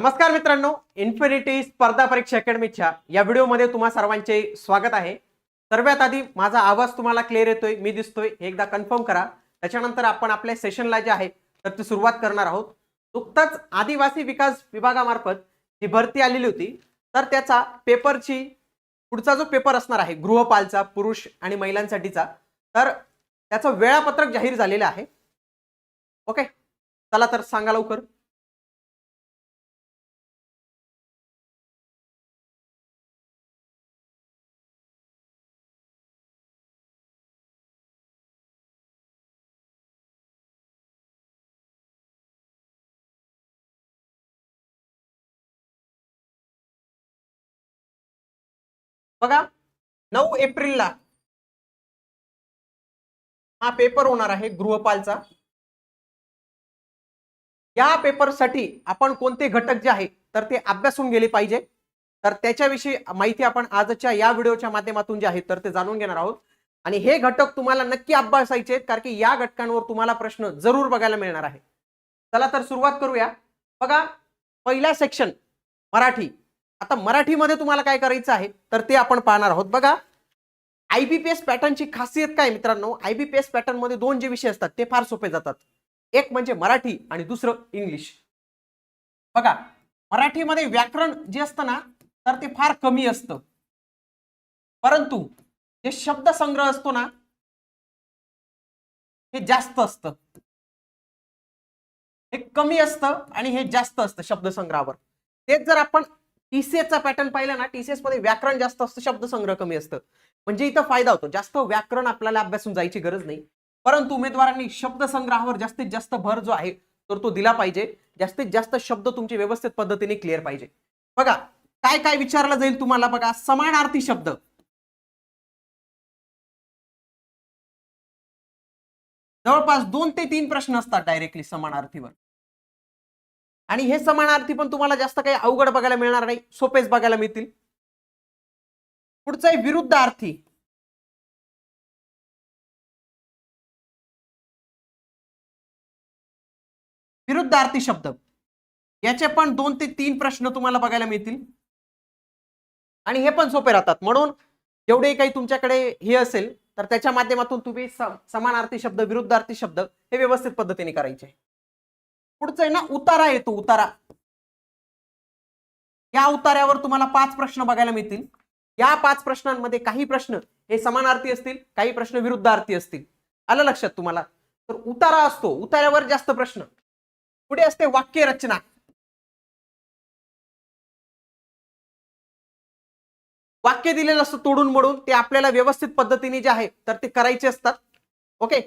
नमस्कार मित्रांनो इन्फिनिटी स्पर्धा परीक्षा अकॅडमीच्या या व्हिडिओमध्ये तुम्हा सर्वांचे स्वागत आहे. सर्वात आधी माझा आवाज तुम्हाला क्लिअर येतोय मी दिसतोय एकदा कन्फर्म करा. त्याच्यानंतर आपण आपल्या सेशनला जे आहे तर ती सुरुवात करणार आहोत. नुकताच आदिवासी विकास विभागामार्फत ही भरती आलेली होती तर त्याचा पेपरची पुढचा जो पेपर असणार आहे गृहपालचा पुरुष आणि महिलांसाठीचा तर त्याचं वेळापत्रक जाहीर झालेलं आहे. ओके? चला तर सांगा लवकर. बघा नऊ एप्रिलला हा पेपर होणार आहे गृहपालचा. या पेपरसाठी आपण कोणते घटक जे आहे तर ते अभ्यासून गेले पाहिजे. तर त्याच्याविषयी माहिती आपण आजच्या या व्हिडिओच्या माध्यमातून जे आहे तर ते जाणून घेणार आहोत. आणि हे घटक तुम्हाला नक्की अभ्यासायचे आहेत कारण की या घटकांवर तुम्हाला प्रश्न जरूर बघायला मिळणार आहे. चला तर सुरुवात करूया. बघा पहिला सेक्शन मराठी. आता मराठीमध्ये तुम्हाला काय करायचं आहे तर ते आपण पाहणार आहोत. बघा आयबीपीएस पॅटर्नची खासियत काय मित्रांनो? आयबीपीएस पॅटर्नमध्ये दोन जे विषय असतात ते फार सोपे जातात. एक म्हणजे मराठी आणि दुसरं इंग्लिश. बघा मराठीमध्ये व्याकरण जे असतं ना तर ते फार कमी असतं. परंतु जे शब्दसंग्रह असतो ना हे जास्त असतं. हे कमी असतं आणि हे जास्त असतं शब्दसंग्रहावर तेच जर आपण टीसीएसचा पॅटर्न पाहिला ना टीसीएसमध्ये व्याकरण जास्त असतं शब्दसंग्रह कमी असतं. म्हणजे इथं फायदा होतो. जास्त व्याकरण आपल्याला अभ्यासून जायची गरज नाही. परंतु उमेदवारांनी शब्दसंग्रहावर जास्तीत जास्त भर जो आहे तर तो दिला पाहिजे. जास्तीत जास्त शब्द तुमचे व्यवस्थित पद्धतीने क्लिअर पाहिजे. बघा काय काय विचारलं जाईल तुम्हाला बघा. समानार्थी शब्द. जवळपास दोन ते तीन प्रश्न असतात डायरेक्टली समानार्थीवर. आणि हे समानार्थी पण तुम्हाला जास्त काही अवघड बघायला मिळणार नाही सोपेच बघायला मिळतील. पुढचं आहे विरुद्धार्थी. विरुद्धार्थी शब्द. याचे पण दोन ते तीन प्रश्न तुम्हाला बघायला मिळतील. आणि हे पण सोपे राहतात. म्हणून जेवढे काही तुमच्याकडे हे असेल तर त्याच्या माध्यमातून तुम्ही सम- समानार्थी शब्द विरुद्धार्थी शब्द हे व्यवस्थित पद्धतीने करायचे. पुढचं आहे ना उतारा येतो उतारा. या उतार्यावर तुम्हाला पाच प्रश्न बघायला मिळतील. या पाच प्रश्नांमध्ये काही प्रश्न हे समानार्थी असतील काही प्रश्न विरुद्धार्थी असतील. आलं लक्षात तुम्हाला? तर उतारा असतो. उतार्यावर जास्त प्रश्न. पुढे असते वाक्य रचना वाक्य दिलेलं असतं तोडून मोडून ते आपल्याला व्यवस्थित पद्धतीने जे आहे तर ते करायचे असतात. ओके?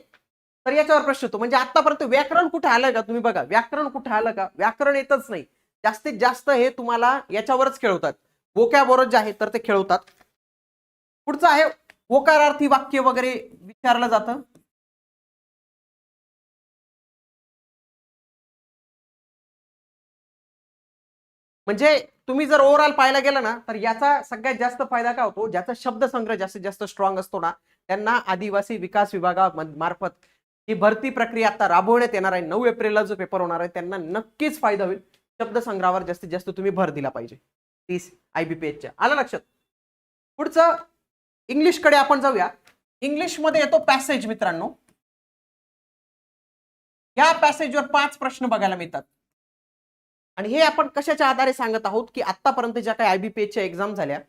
तर याच्यावर प्रश्न येतो. म्हणजे आतापर्यंत व्याकरण कुठे आलं का? तुम्ही बघा. व्याकरण कुठे आलं का? व्याकरण येतच नाही. जास्तीत जास्त हे तुम्हाला याच्यावरच खेळवतात. बोक्याबरोबर जे आहे तर ते खेळवतात. पुढचं आहे ओकारार्थी वाक्य वगैरे विचारलं जातं. म्हणजे तुम्ही जर ओव्हरऑल पाहायला गेलं ना तर याचा सगळ्यात जास्त फायदा काय होतो? ज्याचा शब्दसंग्रह जास्तीत जास्त स्ट्रॉंग असतो ना त्यांना आदिवासी विकास विभागा मार्फत ही भरती प्रक्रिया आता राबवण्यात येणार आहे. नऊ एप्रिलला जो पेपर होणार आहे त्यांना नक्कीच फायदा होईल. शब्दसंग्रहावर जास्तीत जास्त तुम्ही भर दिला पाहिजे. तीस आयबीपीएसच्या आलं लक्षात? पुढचं इंग्लिशकडे आपण जाऊया. इंग्लिशमध्ये येतो पॅसेज मित्रांनो. या पॅसेजवर पाच प्रश्न बघायला मिळतात. आणि हे आपण कशाच्या आधारे सांगत आहोत की आतापर्यंत ज्या काही आयबीपीएसच्या एक्झाम झाल्या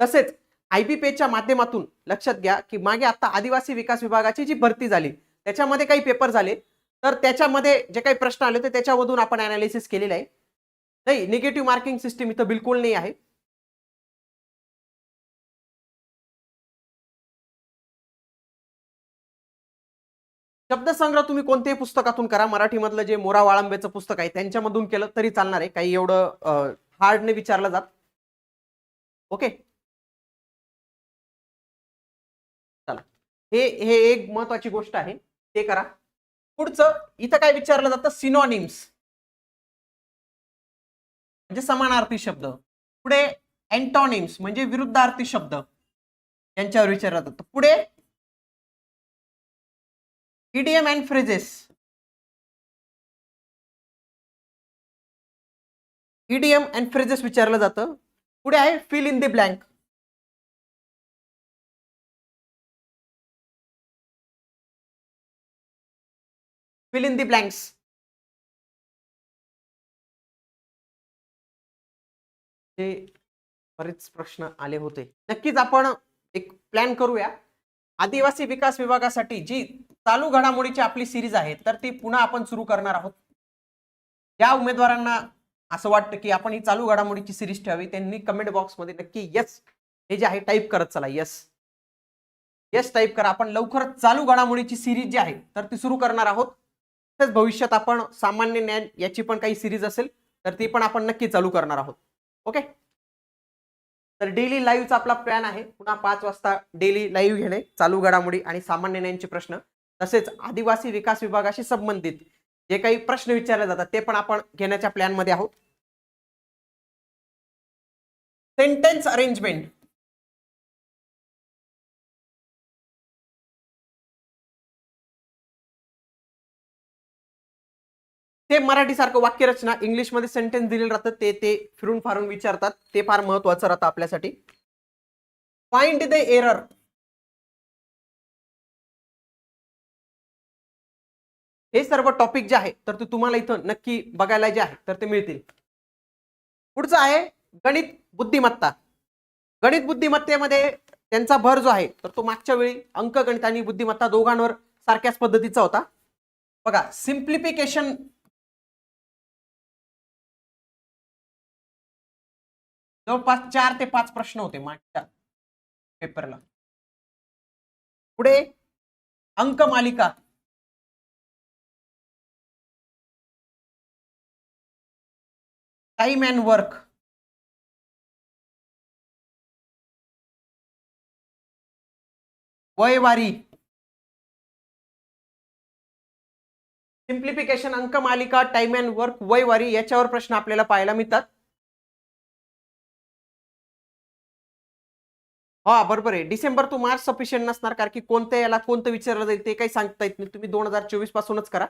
तसेच आयबीपीएसच्या माध्यमातून लक्षात घ्या की मागे आता आदिवासी विकास विभागाची जी भरती झाली त्याच्यामध्ये काही पेपर झाले. तर त्याच्यामध्ये जे काही प्रश्न आले होते त्याच्यामधून आपण अनालिसिस केलेलं आहे. नाही निगेटिव्ह मार्किंग सिस्टीम इथं बिलकुल नाही आहे. शब्दसंग्रह तुम्ही कोणत्याही पुस्तकातून करा. मराठीमधलं जे मोरा वाळंबेचं पुस्तक आहे त्यांच्यामधून केलं तरी चालणार आहे. काही एवढं हार्डने विचारलं जात. ओके? चला. हे हे एक महत्वाची गोष्ट आहे. ते करा. पुढचं इथं काय विचारलं जातं? सिनॉनिम्स म्हणजे समानार्थी शब्द. पुढे अँटॉनिम्स म्हणजे विरुद्धार्थी शब्द. यांच्यावर विचारलं जातं. पुढे idiom and phrases idiom and phrases विचारलं जातं. पुढे आहे fill in the blank fill in the blanks ते बरेच प्रश्न आले होते. नक्कीच आपण एक प्लॅन करूया. आदिवासी विकास विभागासाठी जी चालू घडामोडीची आपली सिरीज आहे तर ती पुन्हा आपण सुरू करणार आहोत. ज्या उमेदवारांना असं वाटतं की आपण ही चालू घडामोडीची सिरीज ठेवावी. त्यांनी कमेंट बॉक्समध्ये नक्की यस हे जे आहे टाईप करत चला. यस यस टाईप करा. आपण लवकरच चालू घडामोडीची सिरीज जी आहे तर ती सुरू करणार आहोत. तसंच भविष्यात आपण सामान्य ज्ञान याची पण काही सिरीज असेल तर ती पण आपण नक्की चालू करणार आहोत. ओके तर डेली लाईव्हचा आपला प्लॅन आहे. पुन्हा पाच वाजता डेली लाईव्ह घेणे चालू घडामोडी आणि सामान्य ज्ञानचे प्रश्न. तसेच आदिवासी विकास विभागाशी संबंधित जे काही प्रश्न विचारले जातात ते पण आपण घेण्याच्या प्लॅनमध्ये आहोत. सेंटेन्स अरेंजमेंट ते मराठीसारखं वाक्यरचना इंग्लिशमध्ये सेंटेन्स दिलेलं राहतं ते ते फिरून फारून विचारतात. ते फार महत्वाचं राहतं आपल्यासाठी. फाइंड द एरर हे सर्व टॉपिक जे आहे तर ते तुम्हाला इथं नक्की बघायला जे आहे तर ते मिळतील. पुढचं आहे गणित बुद्धिमत्ता. गणित बुद्धिमत्तेमध्ये त्यांचा भर जो आहे तर तो मागच्या वेळी अंकगणित आणि बुद्धिमत्ता दोघांवर सारख्याच पद्धतीचा होता. बघा सिम्प्लिफिकेशन जवळपास चार ते पाच प्रश्न होते मागच्या पेपरला. पुढे अंक मालिका. टाइम अँड वर्क वयवारी. सिम्प्लिफिकेशन अंक मालिका टाइम अँड वर्क वयवारी याच्यावर प्रश्न आपल्याला पाहायला मिळतात. हा बरोबर आहे. डिसेंबर टू मार्च सफिशियंट नसणार कारण की कोणत्या याला कोणतं विचारलं जाईल ते काही सांगता येत नाही. तुम्ही दोन हजार चोवीस पासूनच करा.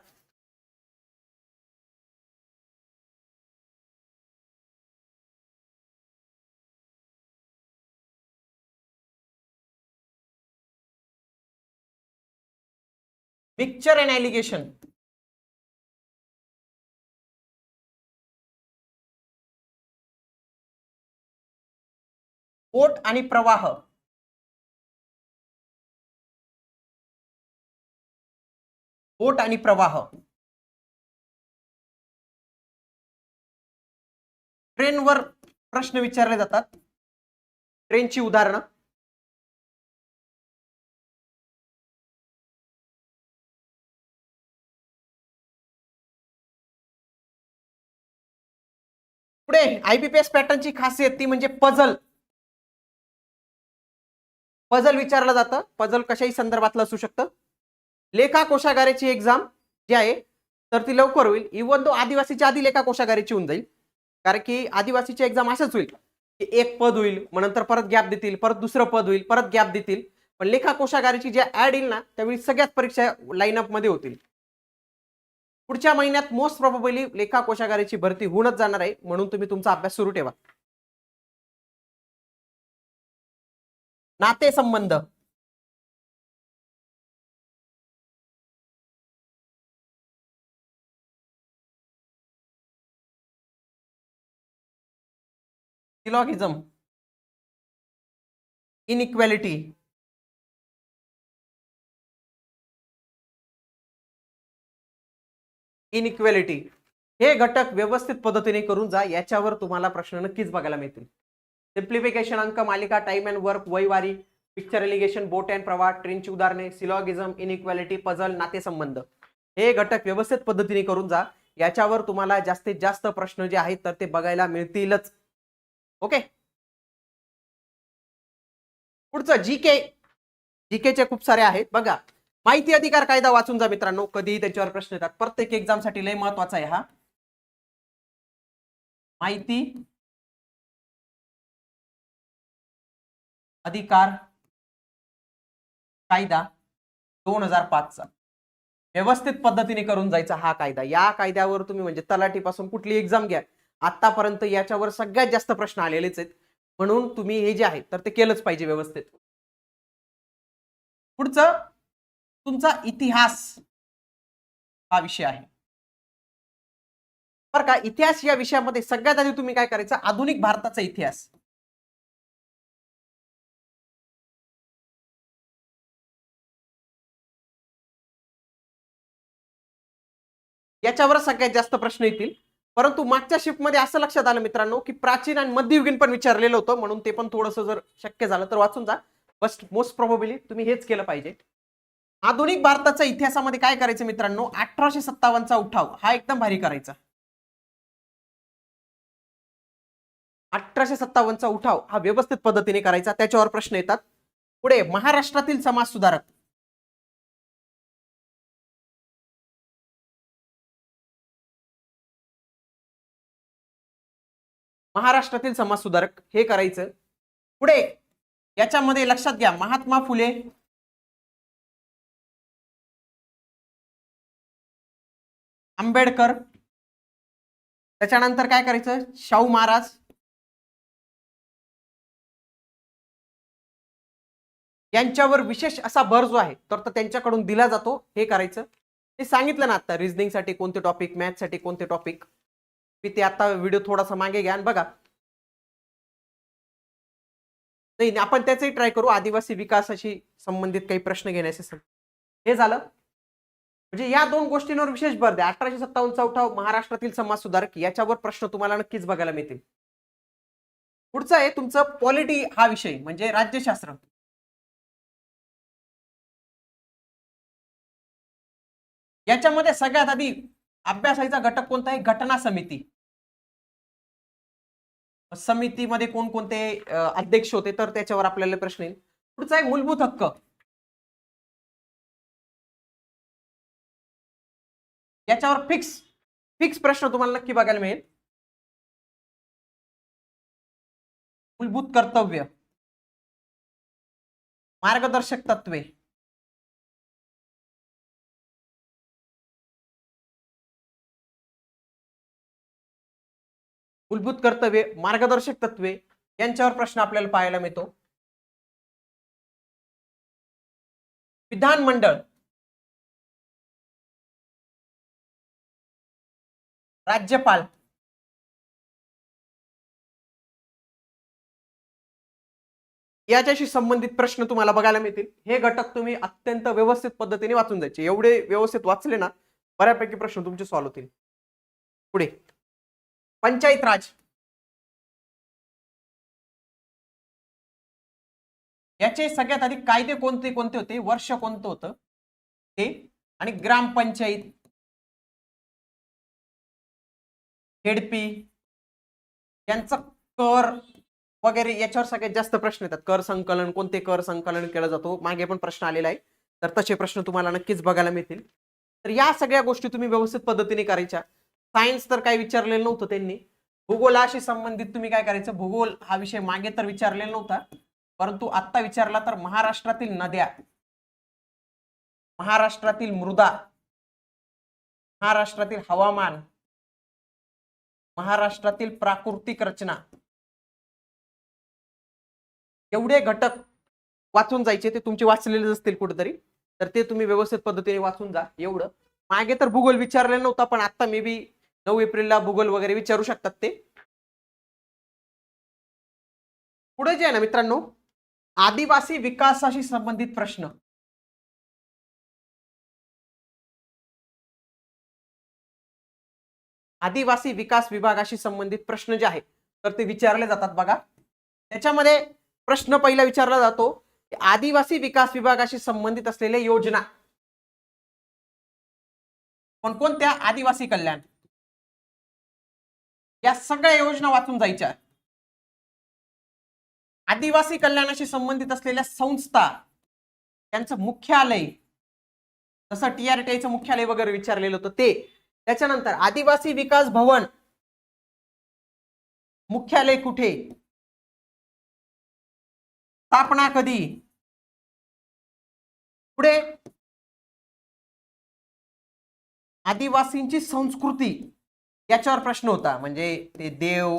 पिक्चर अँड ॲलिगेशन ओट आणि प्रवाह. ओट आणि प्रवाह. ट्रेनवर प्रश्न विचारले जातात. ट्रेनची उदाहरणं. पुढे आयबीपीएस पॅटर्नची खासियत ती म्हणजे पझल पझल विचारलं जातं. पझल कशाही संदर्भातलं असू शकतं. लेखा कोशागारेची एक्झाम जी आहे तर ती लवकर होईल. इवन तो आदिवासीच्या आधी लेखा कोशागारेची होऊन जाईल. कारण की आदिवासीची एक्झाम असंच होईल. की एक पद होईल मग नंतर परत गॅप देतील परत दुसरं पद होईल परत गॅप देतील. पण लेखा कोशागारीची जे ऍड येईल ना त्यावेळी सगळ्याच परीक्षा लाईनअपमध्ये होतील. पुढच्या महिन्यात मोस्ट प्रॉबेबली लेखा कोशागारीची भरती होऊनच जाणार आहे. म्हणून तुम्ही तुमचा अभ्यास सुरू ठेवा. नातेसंबंध. सिलॉगिझम इनइक्वॅलिटी इनइक्वॅलिटी हे घटक व्यवस्थित पद्धतीने करून जा याच्यावर तुम्हाला प्रश्न नक्कीच बघायला मिळतील. सिम्प्लिफिकेशन अंक मालिका टाइम अँड वर्क वयवारी पिक्चर एलिगेशन बोट अँड प्रवाह ट्रेनची उदाहरणे सिलॉगिझम इनइक्वॅलिटी पझल नातेसंबंध. हे घटक व्यवस्थित पद्धतीने करून जा. याच्यावर तुम्हाला जास्तीत जास्त प्रश्न जे आहेत तर ते बघायला मिळतीलच. ओके पुढचं जी के जी केचे खूप सारे आहेत. बघा माहिती अधिकार कायदा वाचून जा मित्रांनो. कधीही त्याच्यावर प्रश्न येतात. प्रत्येक एक्झामसाठी लय महत्त्वाचा आहे हा. माहिती अधिकार कायदा दोन हजार पाचचा. व्यवस्थित पद्धतीने करून जायचा हा कायदा. या कायद्यावर तुम्ही म्हणजे तलाठीपासून कुठली एक्झाम घ्या. आतापर्यंत याच्यावर सगळ्यात जास्त प्रश्न आलेलेच आहेत. म्हणून तुम्ही हे जे आहे तर ते केलंच पाहिजे व्यवस्थित. पुढचं तुमचा इतिहास हा विषय आहे. बरं का इतिहास या विषयामध्ये सगळ्यात आधी तुम्ही काय करायचं? आधुनिक भारताचा इतिहास. याच्यावर सगळ्यात जास्त प्रश्न येतील. परंतु मागच्या शिफ्टमध्ये असं लक्षात आलं मित्रांनो की प्राचीन आणि मध्ययुगीन पण विचारलेलं होतं म्हणून ते पण थोडंसं जर शक्य झालं तर वाचून जा. बस मोस्ट प्रॉबेबली तुम्ही हेच केलं पाहिजे. आधुनिक भारताच्या इतिहासामध्ये काय करायचं मित्रांनो? अठराशे सत्तावन्नचा उठाव हा एकदम भारी करायचा. अठराशे सत्तावन्नचा उठाव हा व्यवस्थित पद्धतीने करायचा त्याच्यावर प्रश्न येतात. पुढे महाराष्ट्रातील समाज महाराष्ट्रातील समाज सुधारक हे करायचं. पुढे याच्यामध्ये लक्षात घ्या महात्मा फुले आंबेडकर. त्याच्यानंतर काय करायचं? शाहू महाराज. यांच्यावर विशेष असा भर जो आहे तर तो त्यांच्याकडून दिला जातो. हे करायचं. ते सांगितलं ना आता रिझनिंगसाठी कोणते टॉपिक मॅथ्ससाठी कोणते टॉपिक मी ते आता व्हिडिओ थोडासा मागे घ्या आणि बघा. नाही आपण त्याचही ट्राय करू आदिवासी विकासाशी संबंधित काही प्रश्न घेण्याचे सर हे झालं. म्हणजे या दोन गोष्टींवर विशेष भर द्या. अठराशे सत्तावन्नचा उठाव महाराष्ट्रातील समाज सुधारक याच्यावर प्रश्न तुम्हाला नक्कीच बघायला मिळतील. पुढचं आहे तुमचं पॉलिटी हा विषय म्हणजे राज्यशास्त्र. याच्यामध्ये सगळ्यात आधी अभ्यासाचा घटक कोणता आहे? घटना समिती. समितीमध्ये कोणकोणते अध्यक्ष होते तर त्याच्यावर आपल्याला प्रश्न येईल. पुढचा आहे मूलभूत हक्क. याच्यावर फिक्स फिक्स प्रश्न तुम्हाला नक्की बघायला मिळेल. मूलभूत कर्तव्य. मार्गदर्शक तत्वे. मूलभूत कर्तव्ये मार्गदर्शक तत्वे यांच्यावर प्रश्न आपल्याला पाहायला मिळतो. विधानमंडळ. राज्यपाल. याच्याशी संबंधित प्रश्न तुम्हाला बघायला मिळतील. हे घटक तुम्ही अत्यंत व्यवस्थित पद्धतीने वाचून जायचे. एवढे व्यवस्थित वाचले ना बऱ्यापैकी प्रश्न तुमचे सॉल्व्ह होतील. पुढे. पंचायत राज. याचे सगळ्यात आधी कायदे कोणते कोणते होते? वर्ष कोणतं होतं? ते आणि ग्रामपंचायत हेडपी. यांचा कर वगैरे याच्यावर सगळ्यात जास्त प्रश्न येतात. कर संकलन कोणते कर संकलन केलं जातो? मागे पण प्रश्न आलेला आहे. तर तसे प्रश्न तुम्हाला नक्कीच बघायला मिळतील. तर या सगळ्या गोष्टी तुम्ही व्यवस्थित पद्धतीने करायच्या. सायन्स तर काही विचारलेलं नव्हतं त्यांनी. भूगोलाशी संबंधित तुम्ही काय करायचं? भूगोल हा विषय मागे तर विचारलेला नव्हता. परंतु आत्ता विचारला तर महाराष्ट्रातील नद्या महाराष्ट्रातील मृदा महाराष्ट्रातील हवामान महाराष्ट्रातील प्राकृतिक रचना एवढे घटक वाचून जायचे ते तुमचे वाचलेले असतील कुठेतरी. तर ते तुम्ही व्यवस्थित पद्धतीने वाचून जा एवढं. मागे तर भूगोल विचारलेला नव्हता पण आता मे बी नऊ एप्रिलला भूगोल वगैरे विचारू शकतात ते. पुढे जे आहे ना मित्रांनो आदिवासी विकासाशी संबंधित प्रश्न. आदिवासी विकास विभागाशी संबंधित प्रश्न जे आहेत तर ते विचारले जातात बघा. त्याच्यामध्ये प्रश्न पहिला विचारला जातो की आदिवासी विकास विभागाशी संबंधित असलेल्या योजना कोणकोणत्या? आदिवासी कल्याण. या सगळ्या योजना वाचून जायच्या. आदिवासी कल्याणाशी संबंधित असलेल्या संस्था त्यांचं मुख्यालय जसं टीआरटीआयचं मुख्यालय वगैरे विचारलेलं होतं ते. त्याच्यानंतर आदिवासी विकास भवन मुख्यालय कुठे? स्थापना कधी? पुढे? आदिवासींची संस्कृती. याच्यावर प्रश्न होता. म्हणजे ते देव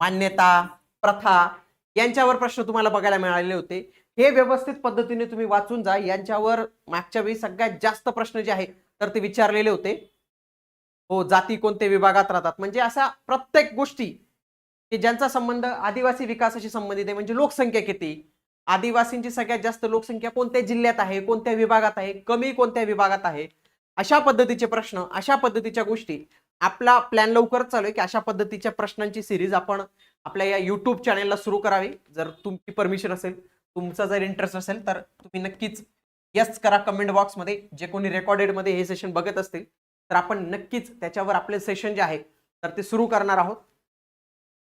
मान्यता प्रथा यांच्यावर प्रश्न तुम्हाला बघायला मिळालेले होते. हे व्यवस्थित पद्धतीने तुम्ही वाचून जा. यांच्यावर मागच्या वेळी सगळ्यात जास्त प्रश्न जे आहे तर ते विचारलेले होते. हो जाती कोणत्या विभागात राहतात? म्हणजे अशा प्रत्येक गोष्टी की ज्यांचा संबंध आदिवासी विकासाशी संबंधित आहे. म्हणजे लोकसंख्या किती? आदिवासींची सगळ्यात जास्त लोकसंख्या कोणत्या जिल्ह्यात आहे? कोणत्या विभागात आहे? कमी कोणत्या विभागात आहे? अशा पद्धतीचे प्रश्न अशा पद्धतीच्या गोष्टी आपला प्लॅन लवकर चालू आहे की अशा पद्धतीच्या प्रश्नांची सिरीज आपण आपल्या या युट्यूब चॅनेलला सुरू करावी. जर तुमची परमिशन असेल तुमचा जर इंटरेस्ट असेल तर तुम्ही नक्कीच यस करा कमेंट बॉक्समध्ये जे कोणी रेकॉर्डेडमध्ये हे सेशन बघत असतील तर आपण नक्कीच त्याच्यावर आपले सेशन जे आहे तर ते सुरू करणार आहोत.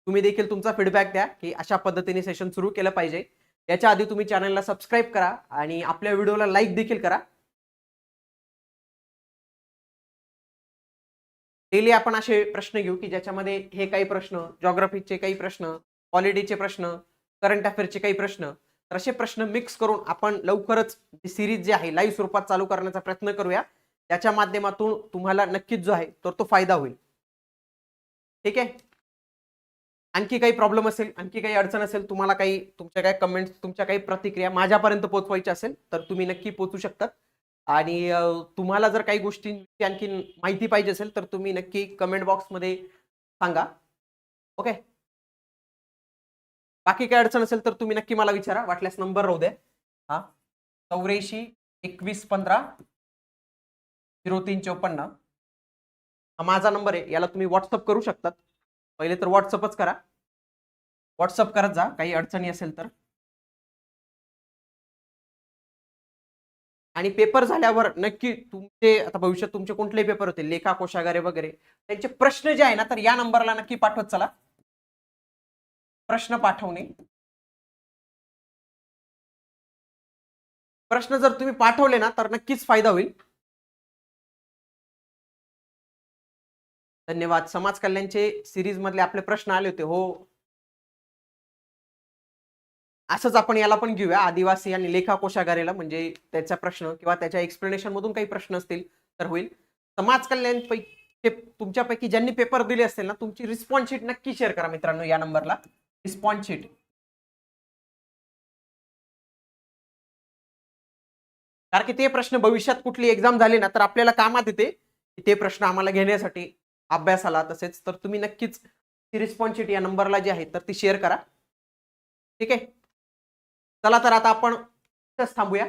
तुम्ही देखील तुमचा फीडबॅक द्या की अशा पद्धतीने सेशन सुरू केलं पाहिजे. याच्या आधी तुम्ही चॅनलला सबस्क्राईब करा आणि आपल्या व्हिडिओला लाईक देखील करा. डेली आपण असे प्रश्न घेऊ की ज्याच्यामध्ये हे काही प्रश्न जॉग्रफीचे काही प्रश्न पॉलिटीचे प्रश्न करंट अफेअरचे काही प्रश्न तर असे प्रश्न मिक्स करून आपण लवकरच सिरीज जी आहे लाईव्ह स्वरूपात चालू करण्याचा प्रयत्न करूया. त्याच्या माध्यमातून तुम्हाला नक्कीच जो आहे तर तो फायदा होईल. ठीक आहे? आणखी काही प्रॉब्लेम असेल आणखी काही अडचण असेल तुम्हाला काही तुमच्या काही कमेंट्स तुमच्या काही प्रतिक्रिया माझ्यापर्यंत पोहोचवायची असेल तर तुम्ही नक्की पोहोचू शकतात आणि तुम्हाला जर काही गोष्टींची आणखी माहिती पाहिजे असेल तर तुम्ही नक्की कमेंट बॉक्समध्ये सांगा. ओके बाकी काय अडचण असेल तर तुम्ही नक्की मला विचारा. वाटल्यास नंबर राहू द्या. हा. चौऱ्याऐंशी एकवीस पंधरा झिरो तीन चौपन्न. हा माझा नंबर आहे. याला तुम्ही व्हॉट्सअप करू शकतात. पहिले तर व्हॉट्सअपच करा. व्हॉट्सअप करत जा. काही अडचणी असेल तर. आणि पेपर झाल्यावर नक्की तुमचे आता भविष्यात तुमचे कोणतेही पेपर होते लेखा कोशागारे वगैरे. त्यांचे प्रश्न जे आहे ना तर या नंबरला नक्की पाठवत चला. प्रश्न पाठवणे. प्रश्न जर तुम्ही पाठवले ना तर नक्कीच फायदा होईल. धन्यवाद. समाज कल्याणचे सिरीज मधले आपले प्रश्न आले होते. हो असंच आपण याला पण घेऊया. आदिवासी आणि लेखा कोशागारेला म्हणजे त्याचा प्रश्न किंवा त्याच्या एक्सप्लेनेशन मधून काही प्रश्न असतील तर होईल. समाज कल्याण पैकी तुमच्यापैकी ज्यांनी पेपर दिले असतील ना तुमची रिस्पॉन्स शीट नक्की शेअर करा मित्रांनो या नंबरला रिस्पॉन्स शीट कारण की ते प्रश्न भविष्यात कुठली एक्झाम झाली ना तर आपल्याला कामात येते. ते प्रश्न आम्हाला घेण्यासाठी अभ्यासाला तसेच तर तुम्ही नक्कीच रिस्पॉन्स शीट या नंबरला जी आहे तर ती शेअर करा. ठीक आहे? चला तर आता आपण थांबूया.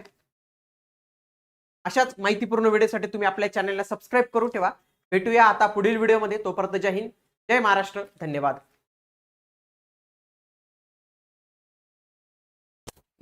अशाच माहितीपूर्ण व्हिडिओसाठी तुम्ही आपल्या चॅनलला सबस्क्राईब करून ठेवा. भेटूया आता पुढील व्हिडिओमध्ये तोपर्यंत जय हिंद. जय महाराष्ट्र. धन्यवाद.